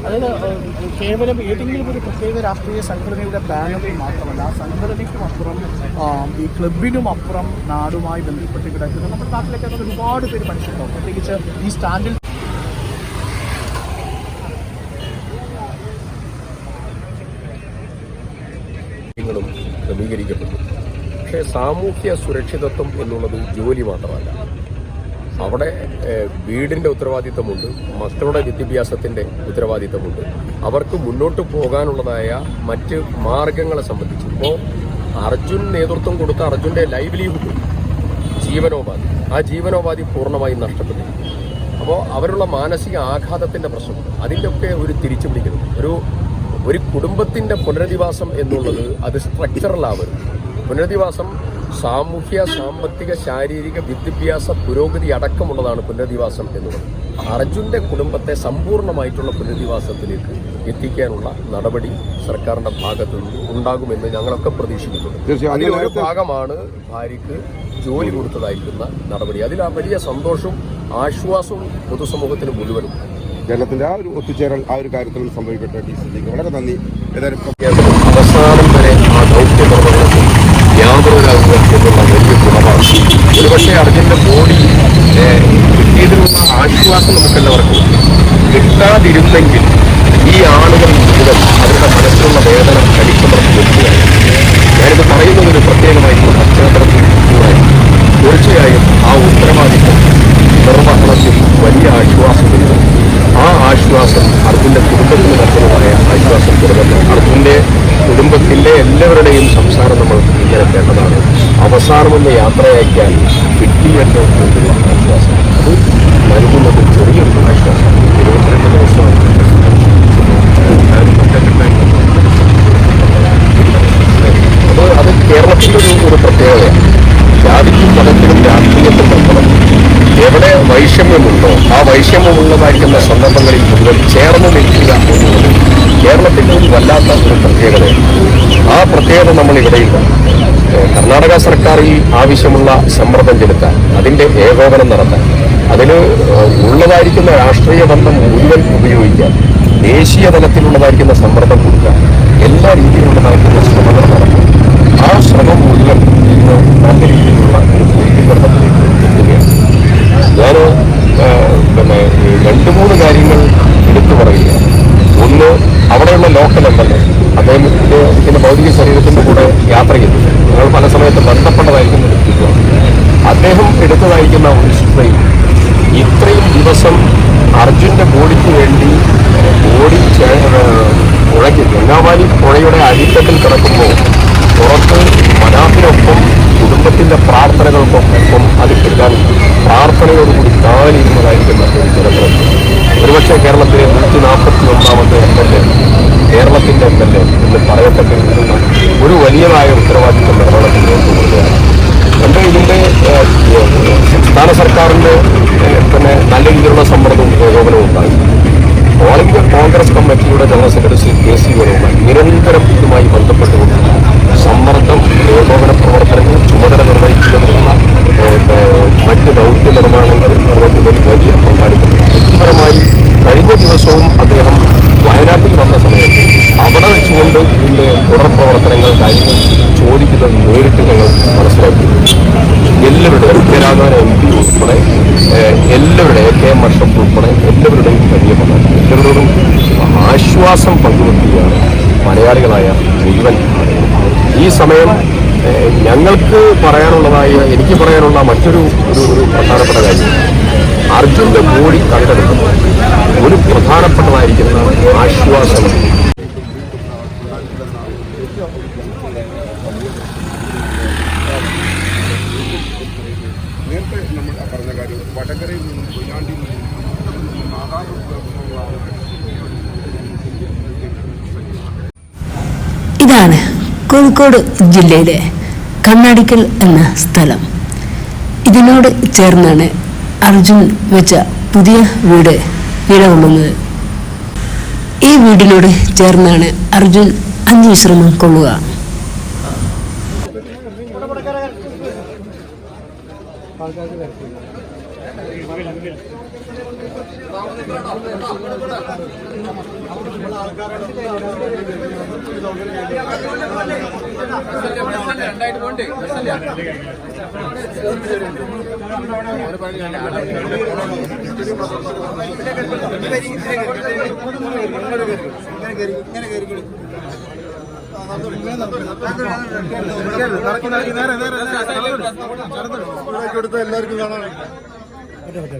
അതായത് കേവലം ഏതെങ്കിലും ഒരു പ്രത്യേക രാഷ്ട്രീയ സംഘടനയുടെ ബാനറിൽ മാത്രമല്ല സംഘടനയ്ക്കും അപ്പുറം ഈ ക്ലബിനും അപ്പുറം നാടുമായി ബന്ധപ്പെട്ട് കിടക്കുന്ന നമ്മുടെ നാട്ടിലൊക്കെ ഒരുപാട് പേര് മനുഷ്യരുണ്ടാവും പ്രത്യേകിച്ച് ഈ സ്റ്റാൻഡിൽ ക്രമീകരിക്കപ്പെട്ടു പക്ഷേ സാമൂഹ്യ സുരക്ഷിതത്വം എന്നുള്ളത് ജോലി മാത്രമല്ല. അവിടെ വീടിന്റെ ഉത്തരവാദിത്തമുണ്ട് മക്കളുടെ വിദ്യാഭ്യാസത്തിന്റെ ഉത്തരവാദിത്തമുണ്ട്. അവർക്ക് മുന്നോട്ട് പോകാനുള്ളതായ മറ്റ് മാർഗങ്ങളെ സംബന്ധിച്ച്. ഇപ്പോൾ അർജുൻ നേതൃത്വം കൊടുത്ത അർജുന്റെ ലൈവ്ലിഹുഡ് ജീവനോപാധി. ആ ജീവനോപാധി പൂർണമായും നഷ്ടപ്പെട്ടു. അപ്പോൾ അവരുള്ള മാനസിക ആഘാതത്തിന്റെ പ്രശ്നം അതിന്റെയൊക്കെ ഒരു തിരിച്ചു പിടിക്കുന്നു ഒരു ഒരു കുടുംബത്തിന്റെ പുനരധിവാസം എന്നുള്ളത് അത് സ്ട്രക്ചറലാവരുത് പുനരധിവാസം സാമൂഹ്യ സാമ്പത്തിക ശാരീരിക വിദ്യാഭ്യാസ പുരോഗതി അടക്കമുള്ളതാണ് പുനരധിവാസം എന്നുള്ളത്. അർജുന്റെ കുടുംബത്തെ സമ്പൂർണമായിട്ടുള്ള പുനരധിവാസത്തിലേക്ക് എത്തിക്കാനുള്ള നടപടി സർക്കാരിന്റെ ഭാഗത്തു നിന്ന് ഉണ്ടാകുമെന്ന് ഞങ്ങളൊക്കെ പ്രതീക്ഷിക്കുന്നുണ്ട്. അതിൽ ഒരു ഭാഗമാണ് ഭാര്യയ്ക്ക് ജോലി കൊടുത്തതായിരിക്കുന്ന നടപടി. അതിൽ ആ വലിയ സന്തോഷവും ആശ്വാസവും പൊതുസമൂഹത്തിന് മുഴുവനും. കേരളത്തിന്റെ ആ ഒരു ഒത്തുചേരൽ ആ ഒരു കാര്യത്തിൽ സംഭവിക്കട്ടെ ഡി സി ജിക്ക്. വളരെ നന്ദി. ഏതായാലും അവസാനം വരെ ആ ദൗത്യ നിർവഹണത്തിൽ യാതൊരുരാകുക എന്നുള്ള വലിയ ഗുണമാണ്. ഒരുപക്ഷെ അർജുന്റെ ബോഡി കിട്ടിയതിനുള്ള ആശ്വാസം നമുക്കെല്ലാവർക്കും. കിട്ടാതിരുന്നെങ്കിൽ ഈ ആളുകൾ മുഴുവൻ അവരുടെ മനസ്സിലുള്ള വേദന കടിച്ചമർത്തി വെക്കുകയാണ് ഞാനിത് പറയുന്നത് ഒരു പ്രത്യേകമായിട്ടുള്ള പശ്ചാത്തലത്തിൽ തീർച്ചയായും ആ ഉത്തരവാദിത്വം നിർവഹണത്തിൽ വലിയ ആശ്വാസം വരുന്നു ആ ആശ്വാസം അർജുന്റെ കുടുംബത്തിന് നൽകുന്നതായ ആശ്വാസം തുടരുന്നു അർജുന്റെ കുടുംബത്തിന്റെ എല്ലാവരുടെയും സംസാരം നമ്മൾ ഇങ്ങനെ കേട്ടതാണ്. അവസാനമെന്ന് യാത്രയാക്കിയാൽ കിട്ടിയല്ലോ എന്നുള്ള ആശ്വാസം. നൽകുന്നത് ചെറിയൊരു ആശ്വാസം ഇരുപത്തിരണ്ട് ദിവസമാണ് അത് കേരളത്തിന്റെ ഒരു പ്രത്യേകതയാണ്. ജാതിക്കും മതത്തിനും രാഷ്ട്രീയത്തിനും അപ്പുറം എവിടെ വൈഷമ്യമുണ്ടോ ആ വൈഷമ്യമുള്ളതായിരിക്കുന്ന സന്ദർഭങ്ങളിൽ മുഴുവൻ ചേർന്ന് നിൽക്കുക എന്നുള്ളത് കേരളത്തിന്റെ ഒരു വല്ലാത്ത ഒരു പ്രത്യേകതയാണ്. ആ പ്രത്യേകത നമ്മൾ കർണാടക സർക്കാർ ഈ ആവശ്യമുള്ള സമ്മർദ്ദം ചെലുത്താൻ അതിന്റെ ഏകോപനം നടത്താൻ. അതിന് ഉള്ളതായിരിക്കുന്ന രാഷ്ട്രീയ ബന്ധം മുഴുവൻ ഉപയോഗിക്കാം ദേശീയ തലത്തിലുള്ളതായിരിക്കുന്ന സമ്മർദ്ദം കൊടുക്കാം എല്ലാ രീതിയിലുള്ളതായിരിക്കുന്ന ശ്രമങ്ങൾ നടക്കും ആ ശ്രമം മുഴുവൻ ഇന്ന് നല്ല രീതിയിലുള്ള ഒരു പൂർത്തീകരണത്തിലേക്ക് എത്തുകയാണ്. ഞാൻ പിന്നെ രണ്ട് മൂന്ന് കാര്യങ്ങൾ എടുത്തു പറയുക ഒന്ന് അവിടെയുള്ള ലോക്കൽ എം എൽ എ അദ്ദേഹത്തിന്റെ ഇതിന്റെ ഭൗതിക ശരീരത്തിന്റെ കൂടെ യാത്ര ചെയ്തു. ഞങ്ങൾ പല സമയത്ത് ബന്ധപ്പെട്ടതായിരിക്കുന്ന വ്യക്തിത്വമാണ്. അദ്ദേഹം എടുത്തതായിരിക്കുന്ന ഒരു സ്ട്രെയിൻ ഇത്രയും ദിവസം അർജുന്റെ ബോഡിക്ക് വേണ്ടി ബോഡി പുഴയ്ക്ക് ഗംഗാവാലി പുഴയുടെ അടിത്തട്ടിൽ കിടക്കുമ്പോൾ പുറത്ത് മനാഫിനൊപ്പം കുടുംബത്തിന്റെ പ്രാർത്ഥനകൾക്കൊപ്പം അത് കിട്ടാൻ പ്രാർത്ഥനയോടുകൂടി കാലിരുന്നതായിരിക്കുന്ന ഒരു ചരിത്രം. ഒരുപക്ഷെ കേരളത്തിലെ നൂറ്റി നാൽപ്പത്തി ഒന്നാമത്തെ എം എൽ എ കേരളത്തിന്റെ എം എൽ എ എന്ന് പറയപ്പെട്ടിരിക്കുന്ന ഒരു വലിയതായ ഉത്തരവാദിത്വം നിർവഹണത്തിൽ നോക്കുകയാണ് കെ എം അഷ്റഫ് ഉൾപ്പെടെ എല്ലാവരുടെയും പങ്കാളി എല്ലാവരോടും ആശ്വാസം പങ്കുവെക്കുകയാണ് മലയാളികളായ മുഴുവൻ ഈ സമയം ഞങ്ങൾക്ക് പറയാനുള്ളതായ എനിക്ക് പറയാനുള്ള മറ്റൊരു ഒരു ഒരു പ്രധാനപ്പെട്ട കാര്യം. അർജുന്റെ ബോഡി കണ്ടെടുക്കുന്നത് ഒരു പ്രധാനപ്പെട്ടതായിരിക്കുന്ന ആശ്വാസം. ഇതാണ് കോഴിക്കോട് ജില്ലയിലെ കണ്ണാടിക്കൽ എന്ന സ്ഥലം. ഇതിനോട് ചേർന്നാണ് അർജുൻ വെച്ച പുതിയ വീട് നിലകൊള്ളുന്നത് ഈ വീടിനോട് ചേർന്നാണ് അർജുൻ അഞ്ച് വിശ്രമം കൊള്ളുക. ആൾക്കാർക്ക് ഇങ്ങനെ കയറി നേരെ നേരെ കൊടുത്ത എല്ലാവർക്കും കാണാൻ പറ്റേ പറ്റേ